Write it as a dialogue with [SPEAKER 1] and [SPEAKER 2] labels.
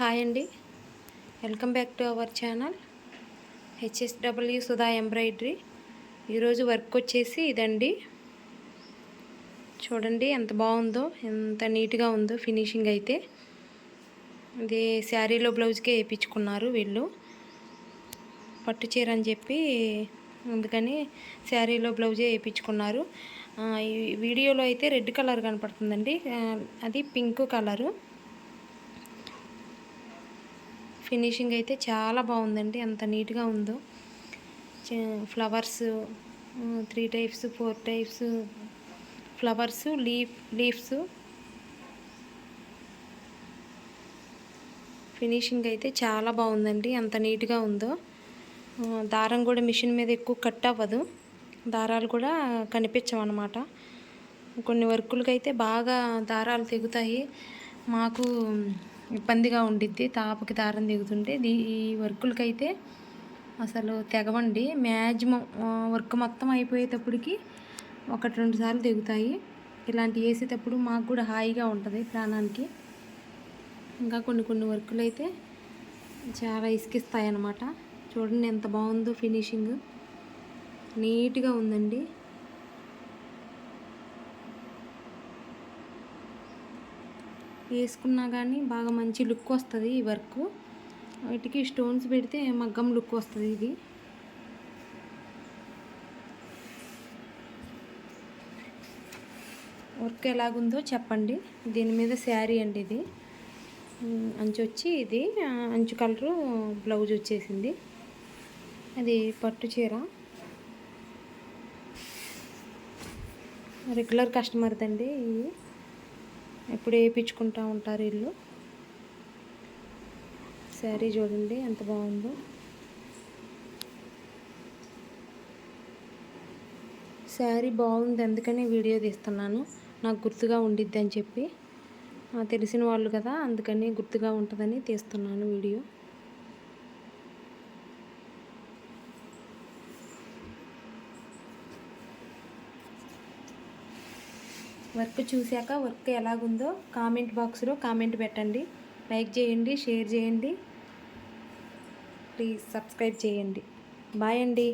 [SPEAKER 1] Hi అండి. Welcome back to our channel. HSW Sudha embroidery. ఈరోజు work వచ్చేసి ఇదండి. చూడండి ఎంత బాగుందో ఎంత నీట్గా ఉందో ఫినిషింగ్ అయితే. ఇది శారీలో బ్లౌజ్కే వేయించుకున్నారు వీళ్ళు. పట్టు చీర అని చెప్పి అందుకని శారీలో బ్లౌజే వేయించుకున్నారు. ఈ వీడియోలో అయితే రెడ్ కలర్ కనపడుతుందండి. అది పింక్ కలరు. ఫినిషింగ్ అయితే చాలా బాగుందండి. ఎంత నీట్గా ఉందో. Flowers three types four types flowers leaf leaves. Finishing అయితే చాలా బాగుందండి. ఎంత నీట్గా ఉందో. దారం కూడా మిషన్ మీద ఎక్కువ కట్ అవ్వదు. దారాలు కూడా కనిపించవన్నమాట. కొన్ని వర్కులకి అయితే బాగా దారాలు తెగుతాయి. మాకు ఇబ్బందిగా ఉండిద్ది తాపకి దారం దిగుతుంటే దీ ఈ వర్కులకైతే అసలు తెగవండి. మ్యాక్సిమం వర్క్ మొత్తం అయిపోయేటప్పటికి ఒకటి రెండు సార్లు దిగుతాయి. ఇలాంటి వేసేటప్పుడు మాకు కూడా హాయిగా ఉంటుంది ప్రాణానికి. ఇంకా కొన్ని కొన్ని వర్కులు అయితే చాలా ఇసుకిస్తాయి అన్నమాట చూడండి ఎంత బాగుందో ఫినిషింగ్. నీట్గా ఉందండి. వేసుకున్నా కానీ బాగా మంచి లుక్ వస్తుంది ఈ వర్క్. వీటికి స్టోన్స్ పెడితే మగ్గం లుక్ వస్తుంది ఇది. వర్క్ ఎలాగుందో చెప్పండి. దీని మీద శారీ అండి ఇది. అంచు వచ్చి ఇది అంచు కలరు బ్లౌజ్ వచ్చేసింది. అది పట్టు చీర. రెగ్యులర్ కస్టమర్దండి ఇవి ఎప్పుడు వేయించుకుంటూ ఉంటారు ఇల్లు. శారీ చూడండి ఎంత బాగుందో. శారీ బాగుంది అందుకని వీడియో తీస్తున్నాను. నాకు గుర్తుగా ఉండిద్ది అని చెప్పి. తెలిసిన వాళ్ళు కదా అందుకని గుర్తుగా ఉంటుందని తీస్తున్నాను వీడియో. వర్క్ చూశాక వర్క్ ఎలాగుందో కామెంట్ బాక్స్లో కామెంట్ పెట్టండి. లైక్ చేయండి షేర్ చేయండి. ప్లీజ్ సబ్స్క్రైబ్ చేయండి. బాయ్ అండి.